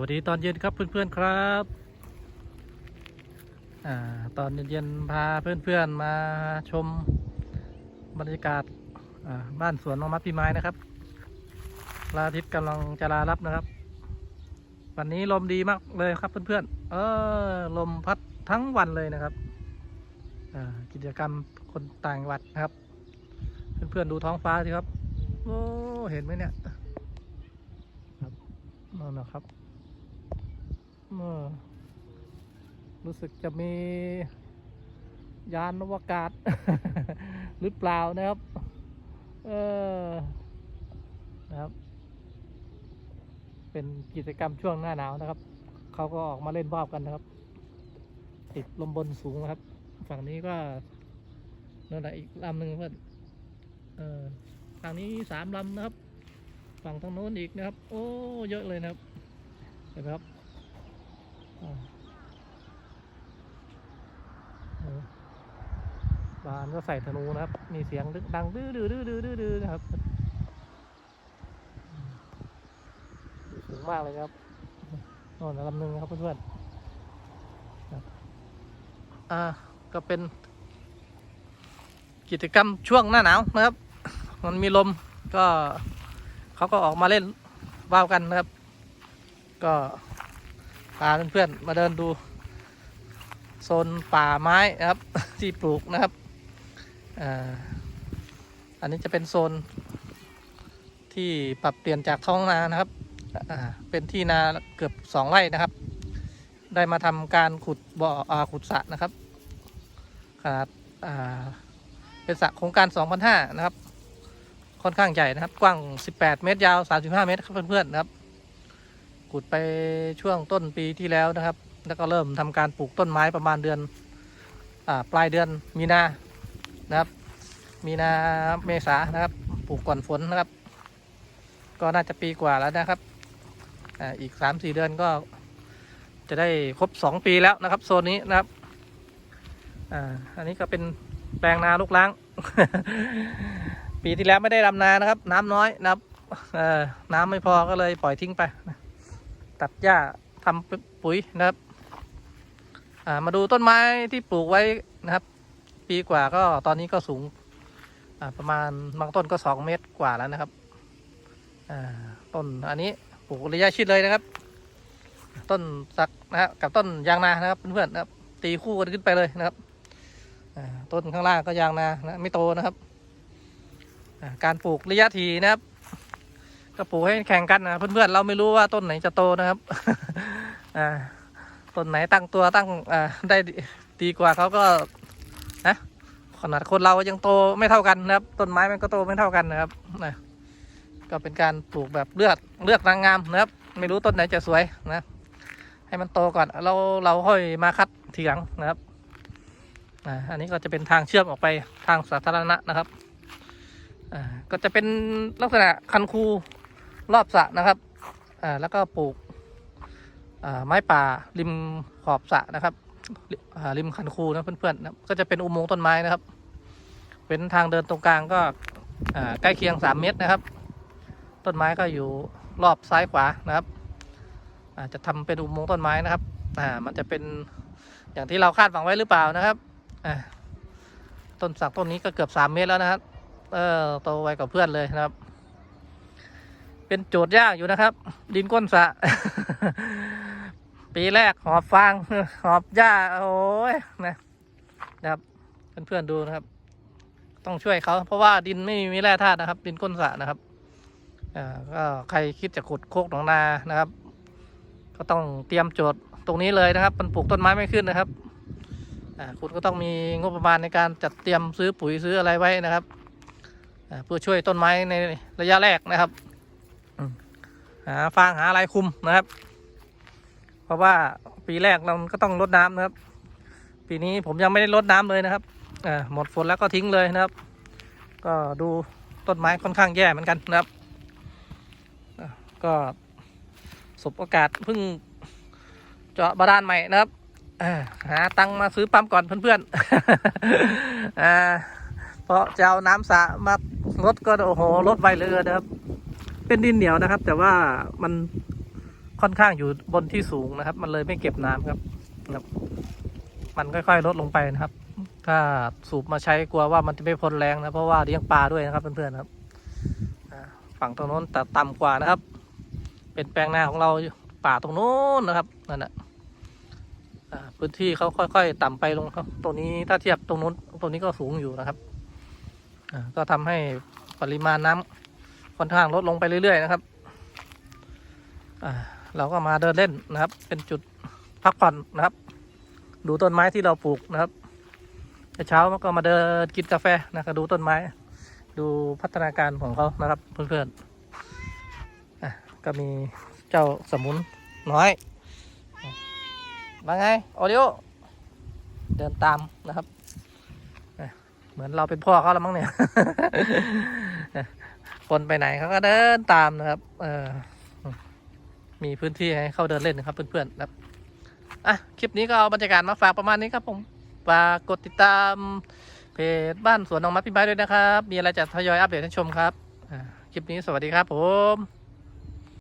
วัสดีตอนเย็นครับเพื่อนๆครับอ่าตอนเย็นๆพาเพื่อนๆมาชมบรรยากาศอ่าบ้านสวนน้อมัดพีไม้นะครับพระอาทิตย์กำลังจะลารับนะครับ วันนี้ลมดีมากเลยครับเพื่อนๆเออลมพัดทั้งวันเลยนะครับอ่ากิจกรรมคนต่างจังหวัดนะครับ เพื่อนๆดูท้องฟ้าสิครับโอ้เห็นไหมเนี่ยครับนั่นนะครับ รู้สึกจะมียานอวกาศ หรือเปล่านะครับ เออนะครับ เป็นกิจกรรมช่วงหน้าหนาวนะครับ เขาก็ออกมาเล่นว่าวกันนะครับ ติดลมบนสูงนะครับ ฝั่งนี้ก็นั่นแหละอีกลำหนึ่งเพื่อนเออฝั่งนี้สามลำนะครับ ฝั่งทางโน้นอีกนะครับ โอ้ เยอะเลยนะครับ เห็นไหมครับ บานก็ใส่ธนูนะครับ มีเสียงดังดื้อดื้อดื้อดื้อดื้อนะครับสูงมากเลยครับน่นลำหนึ่งนะครับเพื่อนๆอ่า ก็เป็น กิจกรรมช่วงหน้าหนาวนะครับ มันมีลมก็เขาก็ออกมาเล่นว่าวกันนะครับ ก็ พาเพื่อนๆมาเดินดูโซนป่าไม้นะครับ ที่ปลูกนะครับอันนี้จะเป็นโซนที่ปรับเปลี่ยนจากท้องนานะครับเป็นที่นาเกือบสองไร่นะครับ ได้มาทำการขุดบ่อขุดสระนะครับขนาดเป็นสระโครงการ2,500นะครับ ค่อนข้างใหญ่นะครับ กว้าง 18 เมตรยาว 35 เมตรครับเพื่อนๆนะครับ ขุดไปช่วงต้นปีที่แล้วนะครับ แล้วก็เริ่มทำการปลูกต้นไม้ประมาณเดือนอปลายเดือนมีนานะครับ มีนาเมษานะครับ ปลูกก่อนฝนนะครับ ก็น่าจะปีกว่าแล้วนะครับอาอีก3-4เดือนก็จะได้ครบ2ปีแล้วนะครับ โซนนี้นะครับอ่าอันนี้ก็เป็นแปลงนาลูกล้าง ปีที่แล้วไม่ได้ดำนานะครับ น้ำน้อยนะครับอ่อน้ำไม่พอก็เลยปล่อยทิ้งไปนะ ตัดหญ้าทำปุ๋ยนะครับมาดูต้นไม้ที่ปลูกไว้นะครับ ปีกว่าก็ตอนนี้ก็สูงประมาณบางต้นก็สองเมตรกว่าแล้วนะครับต้นอันนี้ปลูกระยะชิดเลยนะครับ ต้นสักนะฮะกับต้นยางนานะครับเพื่อนๆนะครับ ตีคู่กันขึ้นไปเลยนะครับต้นข้างล่างก็ยางนานะไม่โตนะครับ การปลูกระยะทีนะครับ ก็ปลูกให้แข่งกันนะเพื่อนๆเราไม่รู้ว่าต้นไหนจะโตนะครับอ่าต้นไหนตั้งตัวตั้งอ่าได้ดีกว่าเขาก็นะขนาดคนเรายังโตไม่เท่ากันนะครับ ต้นไม้มันก็โตไม่เท่ากันนะครับนะก็เป็นการปลูกแบบเลือกเลือกนางงามนะครับ ไม่รู้ต้นไหนจะสวยนะ ให้มันโตก่อนเราเราค่อยมาคัดทีหลังนะครับอันนี้ก็จะเป็นทางเชื่อมออกไปทางสาธารณะนะครับก็จะเป็นลักษณะคันคู รอบสระนะครับอ่าแล้วก็ปลูกอ่าไม้ป่าริมขอบสระนะครับริอ่าริมคันคูนะเพื่อนๆนะก็จะเป็นอุโมงค์ต้นไม้นะครับ เป็นทางเดินตรงกลางก็อ่าใกล้เคียง3เมตรนะครับ ต้นไม้ก็อยู่รอบซ้ายขวานะครับอ่าจะทำเป็นอุโมงค์ต้นไม้นะครับ อ่า มันจะเป็นอย่างที่เราคาดหวังไว้หรือเปล่านะครับ อ่า ต้นสักต้นนี้ก็เกือบ3เมตรแล้วนะครับ เออโตไวกว่าเพื่อนเลยนะครับ เป็นโจทย์ยากอยู่นะครับ ดินก้นสะ ปีแรกหอบฟางหอบหญ้าโอ้ยนะนะครับเพื่อนๆดูนะครับ ต้องช่วยเขาเพราะว่าดินไม่มีแร่ธาตุนะครับ ดินก้นสะนะครับอ่าก็ใครคิดจะขุดโคกหนองนานะครับ ก็ต้องเตรียมโจทย์ตรงนี้เลยนะครับ มันปลูกต้นไม้ไม่ขึ้นนะครับอ่าคุณก็ต้องมีงบประมาณในการจัดเตรียมซื้อปุ๋ยซื้ออะไรไว้นะครับอ่าเพื่อช่วยต้นไม้ในระยะแรกนะครับ หาฟางหาอะไรคุมนะครับ เพราะว่าปีแรกเราก็ต้องรดน้ำนะครับ ปีนี้ผมยังไม่ได้รดน้ำเลยนะครับหมดฝนแล้วก็ทิ้งเลยนะครับ ก็ดูต้นไม้ค่อนข้างแย่เหมือนกันนะครับ ก็สบโอกาสเพิ่งเจาะบาดาลใหม่นะครับหาตังมาซื้อปั๊มก่อนเพื่อนๆอ่าเพราะจะเอาน้ำสะมารดก็โอ้โหรดไวเลยนะครับ เป็นดินเหนียวนะครับ แต่ว่ามันค่อนข้างอยู่บนที่สูงนะครับ มันเลยไม่เก็บน้ำครับครับ มันค่อยๆ ลดลงไปนะครับ ถ้าสูบมาใช้กลัวว่ามันจะไม่พ้นแรงนะเพราะว่าเลี้ยงปลาด้วยนะครับเพื่อนๆครับฝั่งตรงโน้นแต่ต่ำกว่านะครับ เป็นแปลงนาของเราป่าตรงโน้นนะครับนั่นแหละพื้นที่เขาค่อยๆ ต่ำไปลงครับตรงนี้ถ้าเทียบตรงโน้นตรงนี้ก็สูงอยู่นะครับก็ทำให้ปริมาณน้ำ ค่อนข้างลดลงไปเรื่อยๆนะครับเราก็มาเดินเล่นนะครับ เป็นจุดพักผ่อนนะครับ ดูต้นไม้ที่เราปลูกนะครับเช้าก็มาเดินกินกาแฟนะครับดูต้นไม้ ดูพัฒนาการของเขานะครับ เพื่อนๆก็มีเจ้าสมุนน้อยมาไงโอเดียวเดินตามนะครับ เหมือนเราเป็นพ่อเขาแล้วมั้งเนี่ย คนไปไหนเขาก็เดินตามนะครับ เออ มีพื้นที่ให้เข้าเดินเล่นนะครับเพื่อนๆครับ อะ คลิปนี้ก็เอาบรรยากาศมาฝากประมาณนี้ครับผม ฝากกดติดตามเพจบ้านสวนน้องมัดพี่ไม้ด้วยนะครับ มีอะไรจะทยอยอัปเดตให้ชมครับอ่าคลิปนี้สวัสดีครับผม